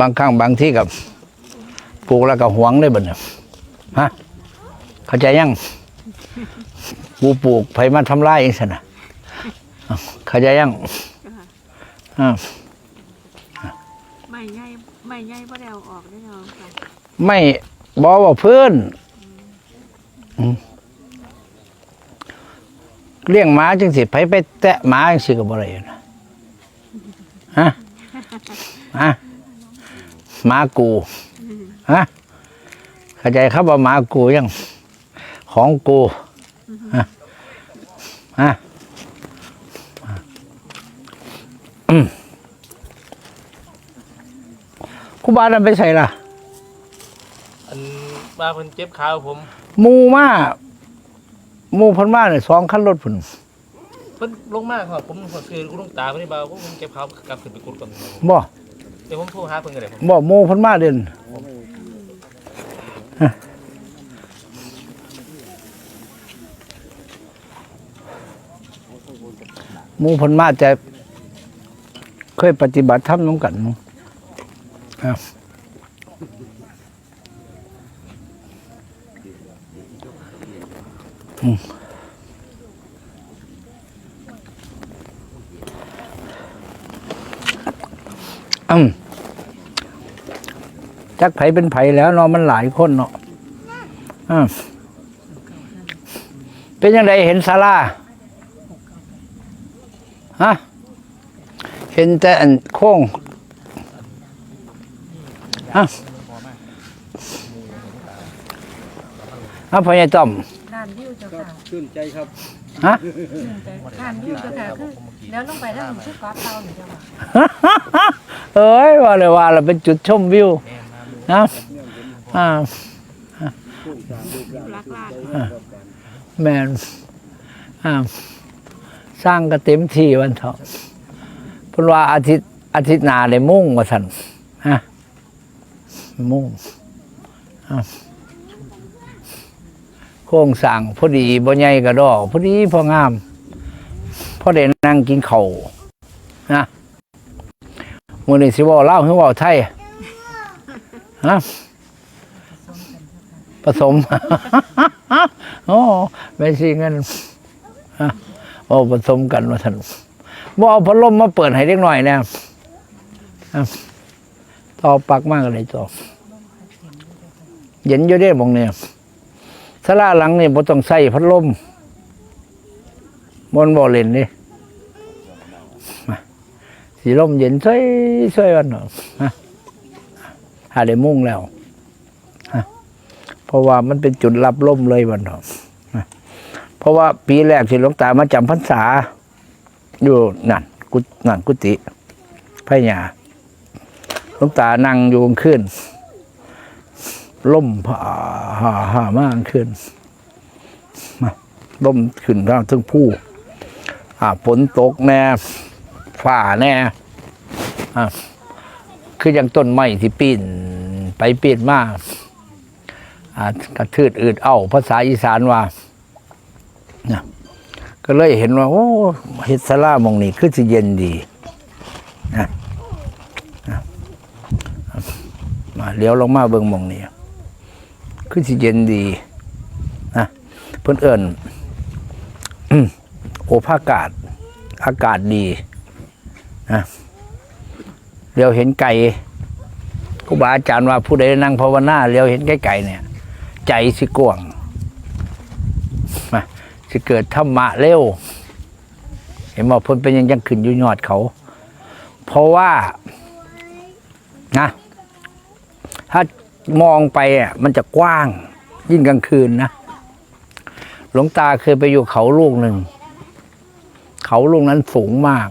บางครั้งบางที่กับปลูกแล้วก็หวงได้บ่เนี่ยฮะเข้าใจยังกูปลูกไผมาทำลายเองสินะอ้าวเข้าใจยังอ่าไม่ใหญ่ไม่ใหญ่บ่ได้เอาออกได้เนาะค่ะไม่บอกว่าเพื่อนอืมเลี้ยงหมาจังสิไผไปแตะหมาจังสิก็บ่ได้อยู่นะฮะฮะ หมากูฮะเข้าใจครับว่าหมากูยัง ของกูฮะฮะอืมครูบานั่นไปใส่ล่ะอันว่าเพิ่นเจ็บขาผมหมูมาหมูเพันมาเนี่ยสองคันรถพุ่นเพิ่นลงมากครับผมก็คือกูต้องตาเพิ่นนี่บ่าผมเจ็บขากลับขึ้นไปกุดก่อนบ่เดี๋ยวผมโทรหาเพิ่นก็ได้ผมบ่หมูเพันมาเด่นหมูเพันมาจะเคยปฏิบัติธรรมน้ำกันมั้งครับอืม จักไผเป็นไผแล้วเนาะมันหลายคนเนาะอ่าเป็นยังไงเห็นศาลาฮะเห็นแต่อันโค้งฮะฮะพ่อใหญ่ต้อมด้านวิวเจ้าค่ะชื่นใจครับฮะด้านวิวเจ้าค่ะคือแล้วลงไปด้านหนึ่งชื่อกอล์ฟเตาหนึ่งเจ้าค่ะเอ้ยว่าเลยว่าเราเป็นจุดชมวิวนะ อ่ารักลาดแมนอ่าสร้างก็เต็มที่วันเถาะเพราะว่าอาทิตย์อาทิตย์หนาได้มุ่งว่าสันฮะมุ่งอ่าโค้งสั่งพอดีบ่ใหญ่กระดอกพอดีพองามพอได้นั่งกินข้าวนะมื้อนี้สิเว้าเล่าวหรือเว้าไทย ฮะผสมโอ้ไม่ใช่เงินโอ้ผสมกันว่าท่านบ่เอาพัดลมมาเปิดให้เล็กหน่อยนะต่อปักมากเลยต่อเย็นอยู่เด้บองเนี่ยสลาหลังนี่บ่ต้องใส่พัดลมบนบ่เล่นนี่สีลมเย็นช่วยช่วยวันเนาะฮะ หาได้มุ่งแล้วเพราะว่ามันเป็นจุดรับลมเลยวันเนาะเพราะว่าปีแรกที่หลวงตามาจำพรรษา อยู่นั่นกุฏนั่นกุฏิพระยาหลวงตานั่งอยู่กลางคืนล่มผ่าห่าห่ามากลางคืนล่มขึ้นทางทึงผู้ฝนตกแน่ฝ่าแน่อ่า คืออย่างต้นไม้ที่ปีนไปปีนมาอ่ากระทืดอืดเอ้าภาษาอีสานว่านะก็เลยเห็นว่า โอ้เฮ็ดสลามองนี่คือสิเย็นดีนะมาเลี้ยวลงมาเบิ่งมองนี่คือสิเย็นดีนะเพื่อนเอิญโอภากาศ อากาศดีนะ เลี้ยวเห็นไก่ครูบาอาจารย์ว่าผู้ใดนั่งภาวนาเลี้ยวเห็นไก่ๆเนี่ย ใจสิกวางมาสิเกิดธรรมะเร็ว เห็นบอกพิ่นเป็นยังยังขึ้นอยู่ยอดเขา เพราะว่านะถ้ามองไปอะมันจะกว้าง ยิ่งกลางคืนนะหลวงตาเคยไปอยู่เขาลูกหนึ่ง เขาลูกนั้นสูงมาก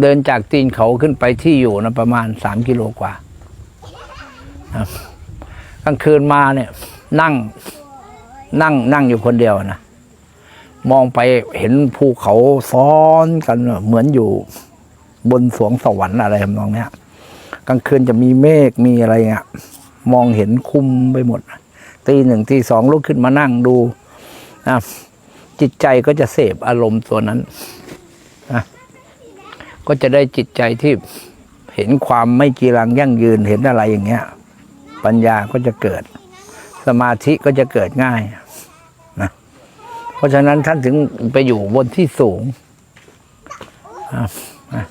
เดินจากตีนเขาขึ้นไปที่อยู่นะประมาณสามกิโลกว่า กลางคืนมาเนี่ย นั่ง นั่งนั่งอยู่คนเดียวนะ มองไปเห็นภูเขาซ้อนกันเหมือนอยู่บนสวงสวรรค์อะไรทำนองเนี้ย กลางคืนจะมีเมฆมีอะไรเงี้ย มองเห็นคุมไปหมด ตีหนึ่งตีสองลุกขึ้นมานั่งดูนะจิตใจก็จะเสพอารมณ์ตัวนั้น ก็จะได้จิตใจที่เห็นความไม่จีรังยั่งยืนเห็นอะไรอย่างเงี้ย ปัญญาก็จะเกิด สมาธิก็จะเกิดง่ายนะเพราะฉะนั้นท่านถึงไปอยู่บนที่สูงอะ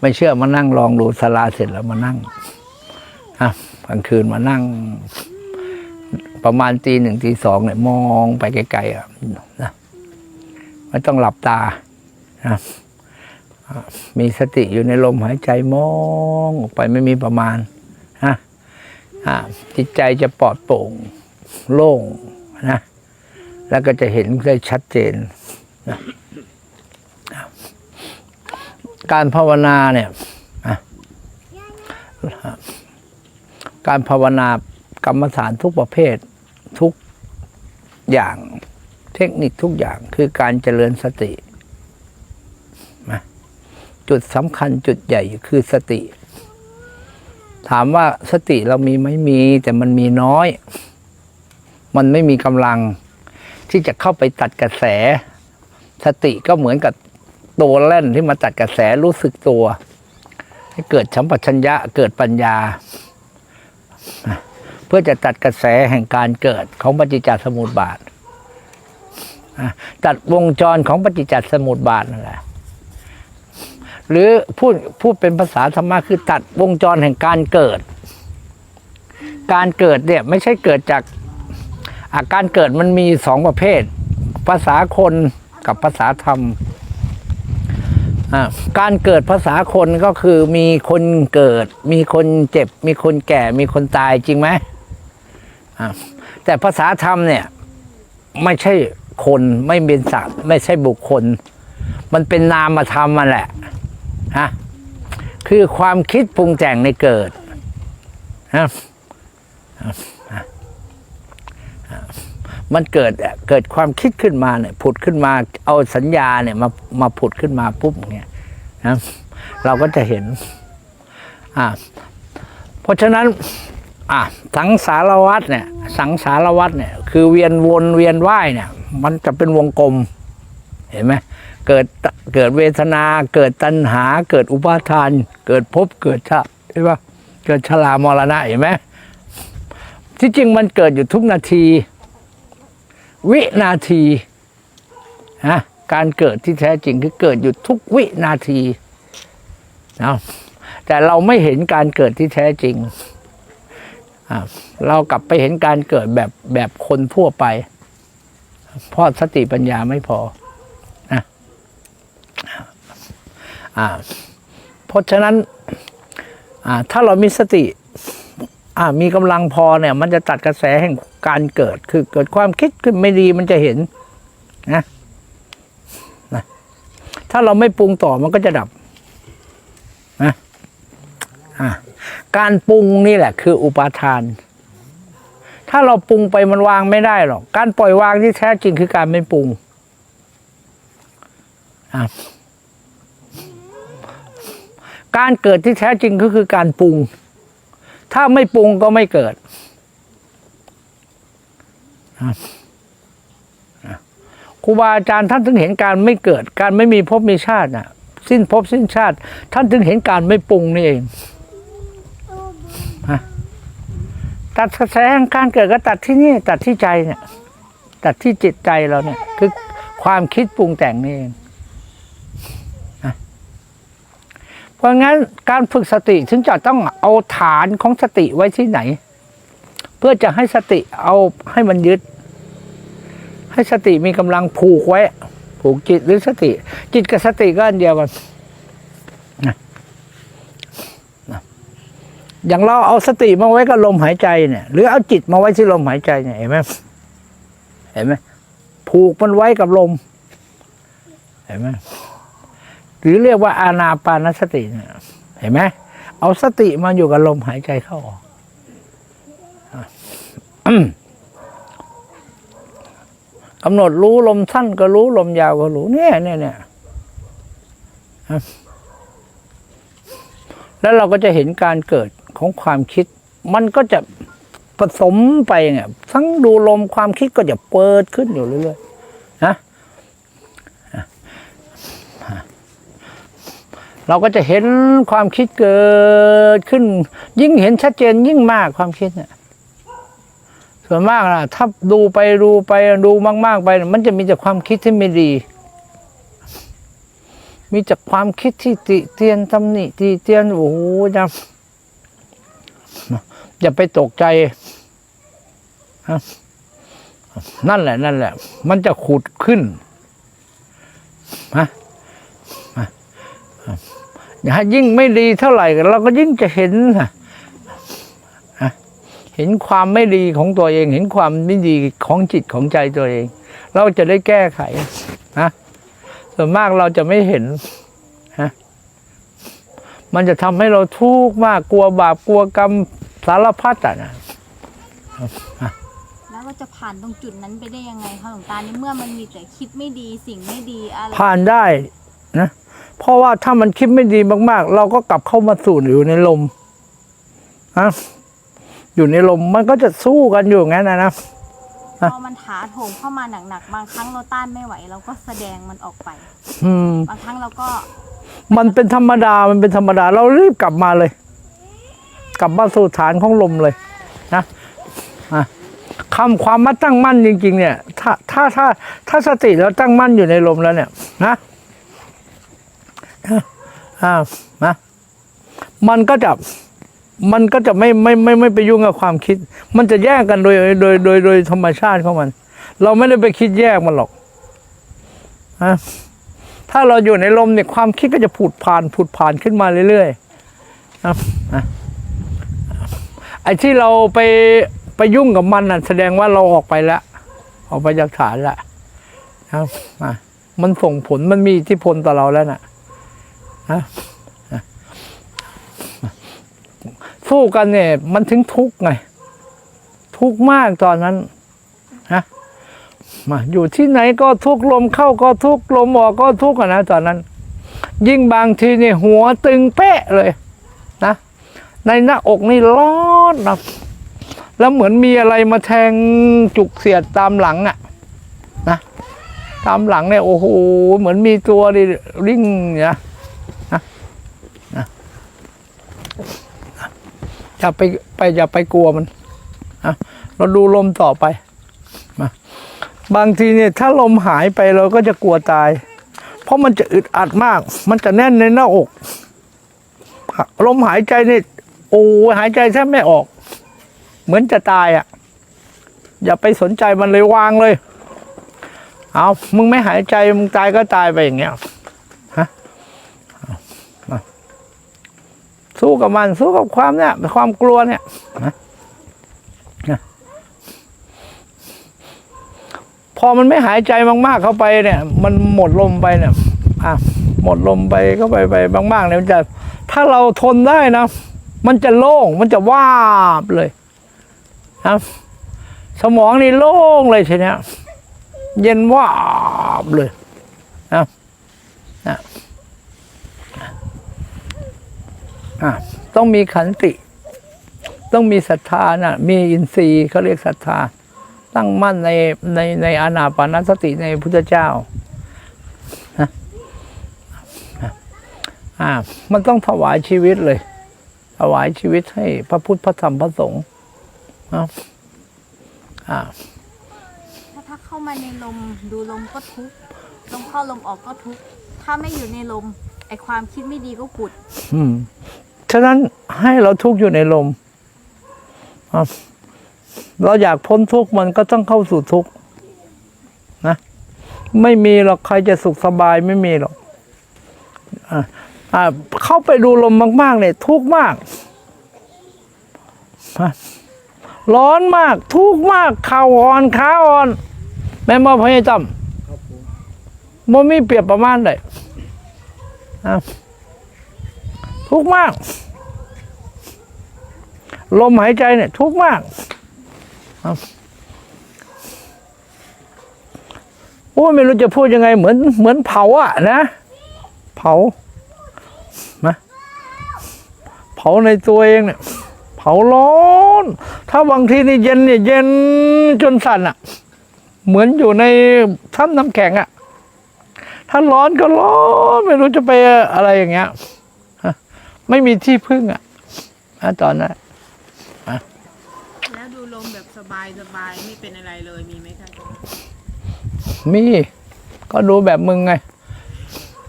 ไม่เชื่อมานั่งลองดูสลาเสร็จแล้วมานั่งกลางคืนมานั่ง ประมาณตีหนึ่งตีสองเนี่ยมองไปไกลๆอะนะไม่ต้องหลับตานะ มีสติอยู่ในลมหายใจมองออกไปไม่มีประมาณนะจิตใจจะปลอดโปร่ง โล่งนะแล้วก็จะเห็นได้ชัดเจนนะการภาวนาเนี่ยการภาวนากรรมฐานทุกประเภททุกอย่างเทคนิคทุกอย่างคือการเจริญสติ จุดสำคัญจุดใหญ่คือสติ ถามว่าสติเรามีไหมมี แต่มันมีน้อย มันไม่มีกำลัง ที่จะเข้าไปตัดกระแส สติก็เหมือนกับตัวแล่นที่มาตัดกระแสรู้สึกตัว ให้เกิดสัมปชัญญะเกิดปัญญา เพื่อจะตัดกระแสแห่งการเกิดของปฏิจจสมุปบาทตัดวงจรของปฏิจจสมุปบาทนั่นแหละ หรือพูดพูดเป็นภาษาธรรมะคือตัดวงจรแห่งการเกิด การเกิดเนี่ยไม่ใช่เกิดจากอาการเกิดมันมีสองประเภท ภาษาคนกับภาษาธรรม การเกิดภาษาคนก็คือมีคนเกิด มีคนเจ็บ มีคนแก่ มีคนตายจริงไหมแต่ภาษาธรรมเนี่ยไม่ใช่คนไม่เป็นสัตว์ ไม่ใช่บุคคล มันเป็นนามธรรมมาแหละ ฮะคือความคิดปรุงแต่งในเกิดฮะมันเกิดเกิดความคิดขึ้นมาเนี่ยผุดขึ้นมาเอาสัญญาเนี่ยมามาผุดขึ้นมาปุ๊บเนี่ยนะเราก็จะเห็นอ่าเพราะฉะนั้นอะสังสารวัตรเนี่ย สังสารวัตรเนี่ย คือเวียนวนเวียนว่ายเนี่ย มันจะเป็นวงกลม เห็นไหม เกิดเกิดเวทนา เกิดตัณหา เกิดอุปาทาน เกิดภพเกิดชาติใช่ปะเกิดชรามรณะเห็นไหมที่จริงมันเกิดอยู่ทุกนาที วินาทีนะการเกิดที่แท้จริงคือเกิดอยู่ทุกวินาทีนะแต่เราไม่เห็นการเกิดที่แท้จริง เรากลับไปเห็นการเกิดแบบแบบคนทั่วไป เพราะสติปัญญาไม่พอนะ อ่าเพราะฉะนั้นอ่าถ้าเรามีสติอ่ามีกำลังพอเนี่ย มันจะตัดกระแสแห่งการเกิด คือเกิดความคิดขึ้นไม่ดีมันจะเห็นนะนะถ้าเราไม่ปรุงต่อมันก็จะดับนะอ่าการปรุงนี่แหละ คืออุปาทาน ถ้าเราปรุงไปมันวางไม่ได้หรอก การปล่อยวางที่แท้จริงคือการไม่ปรุงอะ การเกิดที่แท้จริงก็คือการปรุง ถ้าไม่ปรุงก็ไม่เกิด ครูบาอาจารย์ท่านถึงเห็นการไม่เกิด การไม่มีภพมีชาติน่ะ สิ้นภพสิ้นชาติ ท่านถึงเห็นการไม่ปรุงนี่เองตัดกระแสแห่งการเกิดก็ตัดที่นี่ ตัดที่ใจเนี่ย ตัดที่จิตใจเราเนี่ย คือความคิดปรุงแต่งนี่เองนะเพ ราะงั้นการฝึกสติถึงจะต้องเอาฐานของสติไว้ที่ไหน เพื่อจะให้สติเอาให้มันยึด ให้สติมีกำลังผูกไว้ ผูกจิตหรือสติ จิตกับสติก็อันเดียวกันอย่างเราเอาสติมาไว้กับลมหายใจเนี่ย หรือเอาจิตมาไว้ที่ลมหายใจเนี่ยเห็นไหมเห็นไหมผูกมันไว้กับลม เห็นไหม หรือเรียกว่าอานาปานสติเนี่ยเห็นไหมเอาสติมาอยู่กับลมหายใจเข้าออกกำหนดรู้ลมสั้นก็รู้ลมยาวก็รู้เนี่ยเนี่ยเนี่ยแล้วเราก็จะเห็นการเกิดของความคิด มันก็จะผสมไปเนี่ยทั้งดูลมความคิดก็จะเปิดขึ้นอยู่เรื่อยๆนะ เราก็จะเห็นความคิดเกิดขึ้น ยิ่งเห็นชัดเจนยิ่งมากความคิดเนี่ยส่วนมากนะถ้าดูไปดูไปดูมาก ๆ ไป มันจะมีแต่ความคิดที่ไม่ดี มีแต่ความคิดที่ติเตียนตำหนิติเตียนโอ้โหจะอย่าไปตกใจนั่นแหละ นั่นแหละ มันจะขุดขึ้นฮะ ฮะยิ่งไม่ดีเท่าไหร่เราก็ยิ่งจะเห็นฮะเห็นความไม่ดีของตัวเอง เห็นความไม่ดีของจิตของใจตัวเอง เราจะได้แก้ไขนะส่วนมากเราจะไม่เห็นฮะมันจะทำให้เราทุกข์มากกลัวบาปกลัวกรรมสารพัดอะนะแล้วเราจะผ่านตรงจุดนั้นไปได้ยังไงคะหลวงตาในเมื่อมันมีแต่คิดไม่ดีสิ่งไม่ดีอะไรผ่านได้นะ เพราะว่าถ้ามันคิดไม่ดีมาก ๆ เราก็กลับเข้ามาสู่อยู่ในลมนะอยู่ในลมมันก็จะสู้กันอยู่อย่างนั้นนะนะพอมันถาโถมเข้ามาหนักๆบางครั้งเราต้านไม่ไหวเราก็แสดงมันออกไปอืมบางครั้งเราก็ มันเป็นธรรมดามันเป็นธรรมดา เรารีบกลับมาเลย กลับมาสู่ฐานของลมเลย นะอะคำความมัดตั้งมั่นจริง ๆ เนี่ย ถ้าถ้าถ้าถ้าสติเราตั้งมั่นอยู่ในลมแล้วเนี่ย นะ อ่านะมันก็จะมันก็จะไม่ไม่ไม่ไม่ไปยุ่งกับความคิด มันจะแยกกันโดยโดยโดยโดยธรรมชาติของมัน เราไม่ได้ไปคิดแยกมันหรอกนะถ้าเราอยู่ในลมเนี่ยความคิดก็จะผุดผ่านผุดผ่านขึ้นมาเรื่อยๆนะนะไอ้ที่เราไปไปยุ่งกับมันน่ะแสดงว่าเราออกไปแล้ว ออกไปจากฐานแล้วนะครับอะมันส่งผลมันมีอิทธิพลต่อเราแล้วน่ะนะนะ สู้กันเนี่ย มันถึงทุกข์ไง ทุกข์มากตอนนั้นนะมาอยู่ที่ไหนก็ทุกข์ลมเข้าก็ทุกข์ลมออกก็ทุกข์นะตอนนั้น ยิ่งบางทีเนี่ยหัวตึงเป๊ะเลยนะในหน้าอกนี่ร้อนนะแล้วเหมือนมีอะไรมาแทงจุกเสียดตามหลังอะนะตามหลังเนี่ยโอ้โหเหมือนมีตัวดิริ่งเนี่ยนะนะ อย่าไปไปอย่าไปกลัวมันนะเราดูลมต่อไปมาบางทีเนี่ยถ้าลมหายไปเราก็จะกลัวตาย เพราะมันจะอึดอัดมาก มันจะแน่นในหน้าอก ลมหายใจเนี่ยโอ้หายใจแทบไม่ออก เหมือนจะตายอะ อย่าไปสนใจมันเลยวางเลย เอามึงไม่หายใจมึงตายก็ตายไปอย่างเงี้ยฮะเอามา สู้กับมัน สู้กับความเนี่ยความกลัวเนี่ยนะพอมันไม่หายใจมากๆเข้าไปเนี่ย มันหมดลมไปเนี่ยอะหมดลมไปเข้าไปไปมากๆเนี่ยมันจะถ้าเราทนได้นะมันจะโล่งมันจะวาบเลยนะสมองนี่โล่งเลยทีเนี้ยเย็นวาบเลยนะนะ อะต้องมีขันติ ต้องมีศรัทธานะมีอินทรีย์เขาเรียกศรัทธา ตั้งมั่นในในในอานาปานสติในพุทธเจ้านะอ่ามันต้องถวายชีวิตเลย ถวายชีวิตให้พระพุทธพระธรรมพระสงฆ์นะอ่าถ้าถ้าเข้ามาในลมดูลมก็ทุกข์ลมเข้าลมออกก็ทุกข์ถ้าไม่อยู่ในลม ไอความคิดไม่ดีก็ขุด อืมฉะนั้นให้เราทุกข์อยู่ในลมอะเราอยากพ้นทุกข์มันก็ต้องเข้าสู่ทุกข์นะ ไม่มีหรอกใครจะสุขสบายไม่มีหรอกอะอะเข้าไปดูลมมาก ๆ เนี่ย ทุกข์มากอะร้อนมาก ทุกข์มากเข่าอ่อนขาอ่อน แม่มาพยายามโมมีเปรียบประมาณเลยอะ ทุกข์มาก ลมหายใจเนี่ย ทุกข์มากโอ้ไม่รู้จะพูดยังไงเหมือนเหมือนเผาอะนะ เผานะเผาในตัวเองเนี่ย เผาร้อน ถ้าบางทีนี่เย็นเนี่ยเย็นจนสั่นอะเหมือนอยู่ในถ้ำน้ำแข็งอะ ถ้าร้อนก็ร้อนไม่รู้จะไปอะไรอย่างเงี้ยแไม่มีที่พึ่งอะนะตอนนั้นแล้วดูลมแบบสบายสบายไม่เป็นอะไรเลยมีไหมคะมีก็ดูแบบมึงไง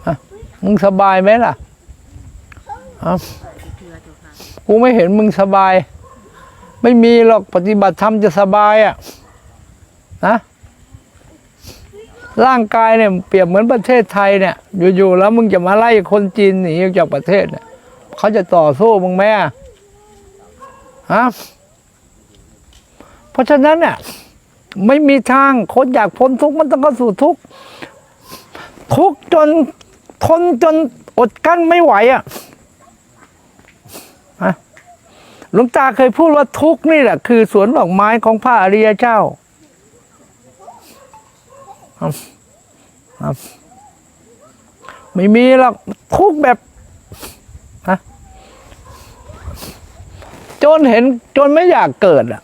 ฮะมึงสบายไหมล่ะฮะเพื่อตัวค่ะกูไม่เห็นมึงสบาย ไม่มีหรอกปฏิบัติธรรมจะสบายอะนะ ร่างกายเนี่ยเปรียบเหมือนประเทศไทยเนี่ย อยู่ๆแล้วมึงจะมาไล่คนจีนหนีออกจากประเทศเนี่ยเขาจะต่อสู้มึงไหมฮะเพราะฉะนั้นเนี่ยไม่มีทางคนอยากพ้นทุกข์มันต้องเข้าสู่ทุกข์ทุกข์จนทนจนอดกั้นไม่ไหวอะหลวงตาเคยพูดว่าทุกข์นี่แหละคือสวนดอกไม้ของพระอริยเจ้า ไม่มีหรอกทุกแบบฮะจนเห็นจนไม่อยากเกิดอะ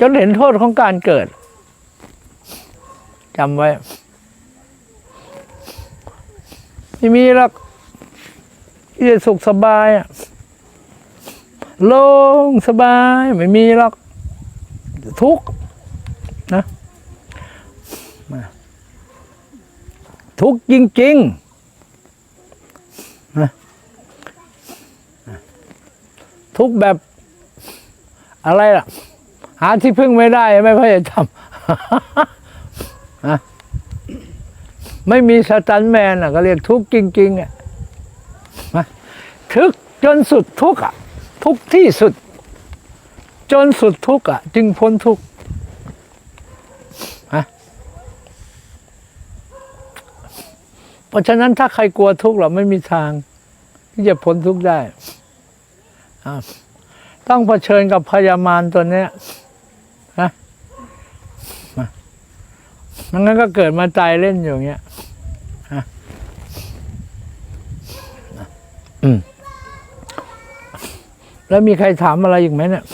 จนเห็นโทษของการเกิดจำไว้ ไม่มีหรอกที่จะสุขสบายอะโล่งสบาย ไม่มีหรอกทุกนะ ทุกจริงๆนะทุกแบบอะไรล่ะ หาที่พึ่งไม่ได้ไม่พยายามทำนะไม่มีสตันแมนอะ ก็เรียกทุกจริงๆอะนะทุกจนสุดทุกอะ ทุกที่สุด จนสุดทุกอะ จึงพ้นทุกข์ฮะ เพราะฉะนั้นถ้าใครกลัวทุกข์เราไม่มีทาง ที่จะพ้นทุกข์ได้ ต้องเผชิญกับพยามารตัวเนี้ยฮะมันงั้นก็เกิดมาตายเล่นอยู่างเงี้ยฮะแล้วมีใครถามอะไรอีกไหมเนี่ย